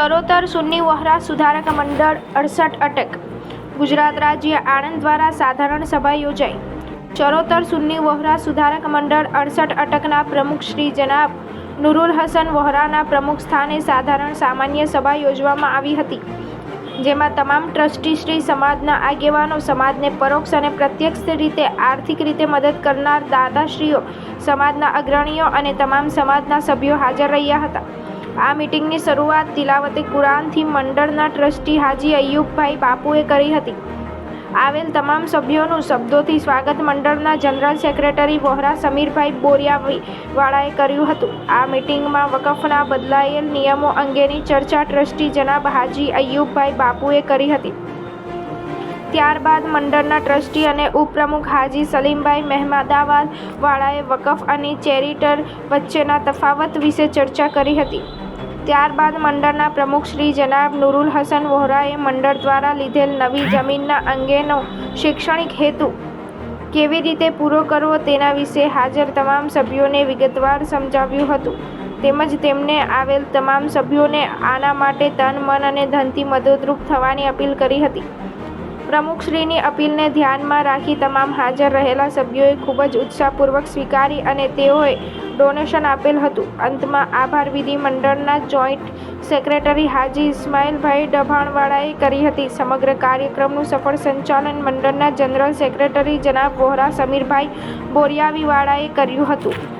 ચરોતર સુન્ની વહરા સુધારક મંડળ અડસઠ અટક. ગુજરાત રાજ્ય આણંદ દ્વારા સાધારણ સભા યોજાઈ. ચરોતર સુન્ની વહરા સુધારક મંડળ અડસઠ અટકના પ્રમુખ શ્રી જનાબ નુરુલ હસન વહરાના પ્રમુખ સ્થાને સાધારણ સામાન્ય સભા યોજવામાં આવી હતી. જેમાં તમામ ટ્રસ્ટી શ્રી સમાજના આગેવાનો સમાજને પરોક્ષ અને પ્રત્યક્ષ રીતે આર્થિક રીતે મદદ કરનાર દાદાશ્રીઓ, સમાજના અગ્રણીઓ અને તમામ સમાજના સભ્યો હાજર રહ્યા હતા. આ મિટિંગની શરૂઆત તિલાવતે કુરાનથી મંડળના ટ્રસ્ટી હાજી અયુબભાઈ બાપુએ કરી હતી. આવેલ તમામ સભ્યોનું શબ્દોથી સ્વાગત મંડળના જનરલ સેક્રેટરી વોહરા સમીરભાઈ બોરિયાવાળાએ કર્યું હતું. આ મિટિંગમાં વકફના બદલાયેલ નિયમો અંગેની ચર્ચા ટ્રસ્ટી જનાબ હાજી અયુબભાઈ બાપુએ કરી હતી. ત્યારબાદ મંડળના ટ્રસ્ટી અને ઉપપ્રમુખ હાજી સલીમભાઈ મહેમદાવાદ વાળાએ વકફ અને ચેરિટર વચ્ચેના તફાવત વિશે ચર્ચા કરી હતી. ત્યારબાદ મંડળના પ્રમુખ શ્રી જનાબ નુરુલ હસન વોહરાએ મંડળ દ્વારા લીધેલ નવી જમીનના અંગેનો શૈક્ષણિક હેતુ કેવી રીતે પૂરો કરવો તેના વિશે હાજર તમામ સભ્યોને વિગતવાર સમજાવ્યું હતું. તેમજ તેમને આવેલ તમામ સભ્યોને આના માટે તન, મન અને ધનથી મદદરૂપ થવાની અપીલ કરી હતી. પ્રમુખશ્રીની અપીલને ધ્યાનમાં રાખી તમામ હાજર રહેલા સભ્યોએ ખૂબ જ ઉત્સાહપૂર્વક સ્વીકારી અને તેઓએ ડોનેશન આપેલ હતું. અંતમાં આભાર વિધિ મંડળના જોઈન્ટ સેક્રેટરી હાજી ઇસ્માઇલભાઈ ડભાણવાળાએ કરી હતી. સમગ્ર કાર્યક્રમનું સફળ સંચાલન મંડળના જનરલ સેક્રેટરી જનાબ વોહરા સમીરભાઈ બોરિયાવીવાળાએ કર્યું હતું.